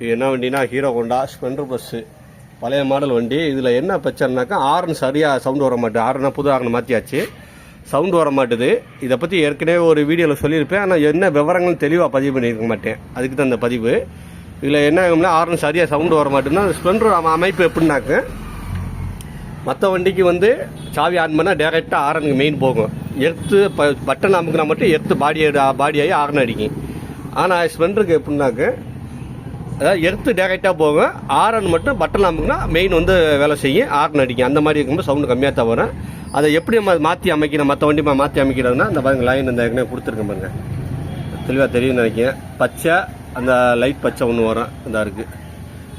இது என்ன வண்டினா ஹீரோ ஹோண்டா ஸ்பெண்டர் பஸ்ஸு பழைய மாடல் வண்டி. இதில் என்ன பிரச்சனைனாக்கா ஆர்ன் சரியாக சவுண்டு வர மாட்டேது. ஆர்னா புது ஆரன் மாற்றியாச்சு சவுண்டு வர மாட்டுது. இதை பற்றி ஏற்கனவே ஒரு வீடியோவில் சொல்லியிருப்பேன். ஆனால் என்ன விவரங்கள் தெளிவாக பதிவு பண்ணியிருக்க மாட்டேன். அதுக்கு தான் இந்த பதிவு. இதில் என்ன ஆகும்னா ஆர்ன் சரியாக சவுண்டு வர மாட்டேன்னா ஸ்பெண்டர் அமைப்பு எப்படின்னாக்க மற்ற வண்டிக்கு வந்து சாவி ஆன் பண்ணால் டேரெக்டாக ஆரனுக்கு மெயின் போகும். எடுத்து ப பட்டன் அமுக்குனா மட்டும் எடுத்து பாடி பாடி ஆகி ஆரன் அடிக்கும். ஆனால் ஸ்பெண்டருக்கு எப்படின்னாக்க அதாவது எர்த்து டேரெக்டாக போகும். ஆரன் மட்டும் பட்டன் அமுக்குனா மெயின் வந்து வேலை செய்யும். ஆரன் அடிக்கும். அந்த மாதிரி இருக்கும்போது சவுண்டு கம்மியாக தான் வரும். அதை எப்படி நம்ம மாற்றி அமைக்கணும்? மற்ற வண்டி மாற்றி அமைக்கிறதுனா அந்த பாருங்க லைன் இந்த ஏற்கனவே கொடுத்துருக்கேன் பாருங்க. தெளிவாக தெரியும்னு நினைக்கிறேன். பச்சை அந்த லைட் பச்சை ஒன்று வரும். இதாக இருக்குது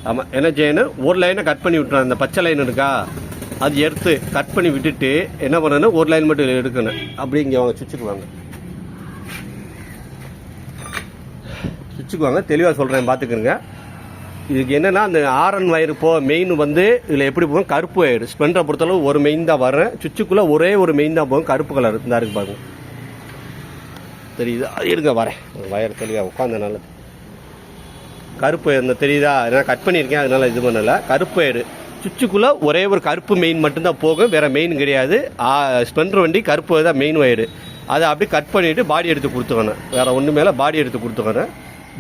ஆமாம் என்ன செய்யணும்? ஒரு லைனை கட் பண்ணி விட்டுறேன் அந்த பச்சை லைன் இருக்கா? அது எடுத்து கட் பண்ணி விட்டுட்டு என்ன பண்ணணும்? ஒரு லைன் மட்டும் எடுக்கணும். அப்படி இங்கே அவங்க சுவிட்சுக்கு சுவிட்சுக்கு வாங்க தெளிவாக சொல்கிறேன் பார்த்துக்கிறேங்க இதுக்கு என்னென்னா அந்த ஆர்என் வயர் போ மெயின் வந்து இதில் எப்படி போகும்? கருப்பு வயர். ஸ்பெண்டரை பொறுத்தளவு ஒரு மெயின் தான் வரும் சுவிட்சுக்குள்ளே ஒரே ஒரு மெயின் தான் போகும். கருப்பு கலர் தான் இருக்கு பாருங்க. தெரியுதா? இருங்க வரேன். வயர் தெளிவாக உட்காந்தனால கருப்பு இந்த தெரியுதா? நான் கட் பண்ணியிருக்கேன் அதனால இது பண்ணலை. கருப்பு வயர். சுவிட்சுக்குள்ளே ஒரே ஒரு கருப்பு மெயின் மட்டும்தான் போகும். வேறு மெயின் கிடையாது. ஸ்பெண்டர் வண்டி கருப்பு தான் மெயின் வயரு. அதை அப்படியே கட் பண்ணிவிட்டு பாடி எடுத்து கொடுத்துக்கணும் வேறு ஒன்று மேலே பாடி எடுத்து கொடுத்துக்கணும்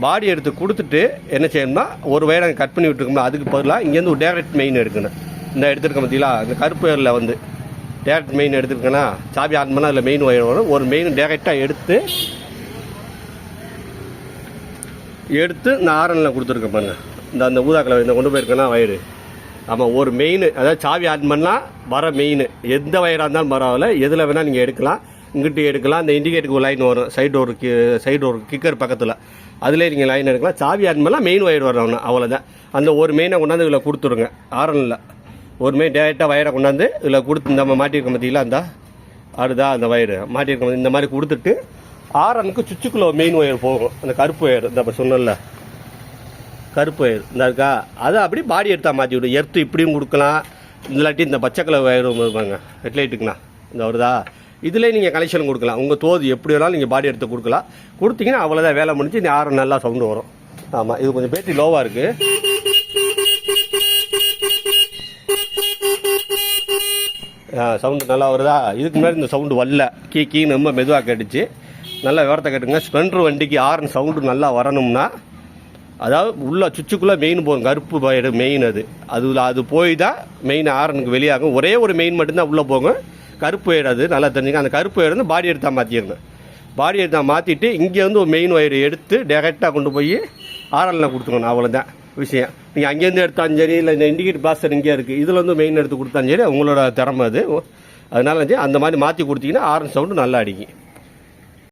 பாடி எடுத்து கொடுத்துட்டு என்ன செய்யணும்னா ஒரு வயரை கட் பண்ணி விட்டுருக்கோம்னா அதுக்கு பதிலாக இங்கேருந்து ஒரு டேரக்ட் மெயின் எடுக்கணும். இந்த எடுத்துருக்க பார்த்தீங்களா இந்த கருப்பு வயரில் வந்து டேரக்ட் மெயின் எடுத்துருக்கேன்னா சாவி ஆன் பண்ணால் அதில் மெயின் ஒயர் வரும். ஒரு மெயின் டேரெக்டாக எடுத்து எடுத்து இந்த ஆரனில் கொடுத்துருக்கேன் பாருங்க. இந்த அந்த ஊதா இந்த கொண்டு போயிருக்கேன்னா வயரு ஆமாம் ஒரு மெயின் அதாவது சாவி ஆன் பண்ணால் வர மெயின் எந்த வயராக இருந்தாலும் பரவாயில்ல. எதில் வேணால் நீங்கள் எடுக்கலாம். இங்கிட்டு எடுக்கலாம். இந்த இண்டிகேட்டருக்கு லைன் வரும். சைடு ஒரு சைடு ஒரு கிக்கர் பக்கத்தில். அதிலே நீங்கள் லைன் எடுக்கலாம். சாவி ஆன் மெயின் ஒயர் வரணும் அவ்வளோதான் அந்த ஒரு மெயினை கொண்டாந்து இதில் கொடுத்துருங்க. ஆரனில் ஒரு மெயின் டேரெக்டாக வயரை கொண்டாந்து இதில் கொடுத்து இந்த மாட்டியிருக்க பார்த்தீங்களா அந்த? அடுதா அந்த வயரு மாட்டியிருக்க இந்த மாதிரி கொடுத்துட்டு ஆரனுக்கு சுவிட்சுக்குள்ள மெயின் ஒயர் போகும். அந்த கருப்பு ஒயர் இந்த அப்போ சொன்னல கருப்பு ஒயர் இந்த இருக்கா? அதை அப்படி பாடி எடுத்தால் மாற்றி விடும் எர்த்து இப்படியும் கொடுக்கலாம். இல்லாட்டி இந்த பச்சை கலர் ஒயரும் வருவாங்க. ஹெட்லைட்டுக்குண்ணா இந்த வருதா? இதில் நீங்கள் கனெக்ஷன் கொடுக்கலாம். உங்கள் தோது எப்படி வேணாலும் நீங்கள் பாடி எடுத்து கொடுக்கலாம். கொடுத்தீங்கன்னா அவ்வளோதான் வேலை முடிஞ்சு இந்த ஆரம் நல்லா சவுண்டு வரும். ஆமாம் இது கொஞ்சம் பேட்டரி லோவாக இருக்குது சவுண்டு நல்லா வருதா? இதுக்கு முன்னாடி இந்த சவுண்டு வரல. கீ கீன்னு ரொம்ப மெதுவாக கேட்டுச்சு. நல்லா விவரத்தை கேட்டுங்க ஸ்பெண்ட்ரு வண்டிக்கு ஆரன் சவுண்டு நல்லா வரணும்னா அதாவது உள்ளே சுச்சுக்குள்ளே மெயின் போகும் கருப்பு பயிர் மெயின் அது. அது அது போய் தான் மெயின் ஆரனுக்கு வெளியாகும். ஒரே ஒரு மெயின் மட்டும்தான் உள்ளே போகும். கருப்பு ஒயர் அது நல்லா தெரிஞ்சுங்க. அந்த கருப்பு ஒயர் வந்து பாடி எடுத்தால் மாற்றிடணும் பாடி எடுத்தால் மாற்றிட்டு இங்கே வந்து ஒரு மெயின் ஒயர் எடுத்து டேரெக்டாக கொண்டு போய் ஆரனில் கொடுத்துக்கணும். அவ்வளோதான் விஷயம். நீங்கள் அங்கேருந்து எடுத்தாலும் சரி இல்லை இந்த இண்டிகேட் பிளாஸ்டர் இங்கே இருக்குது இதில் வந்து மெயின் எடுத்து கொடுத்தாலும் சரி உங்களோட திறமை அது. அதனால வந்து அந்த மாதிரி மாற்றி கொடுத்தீங்கன்னா ஆரன் சவுண்டு நல்லா அடிக்கும்.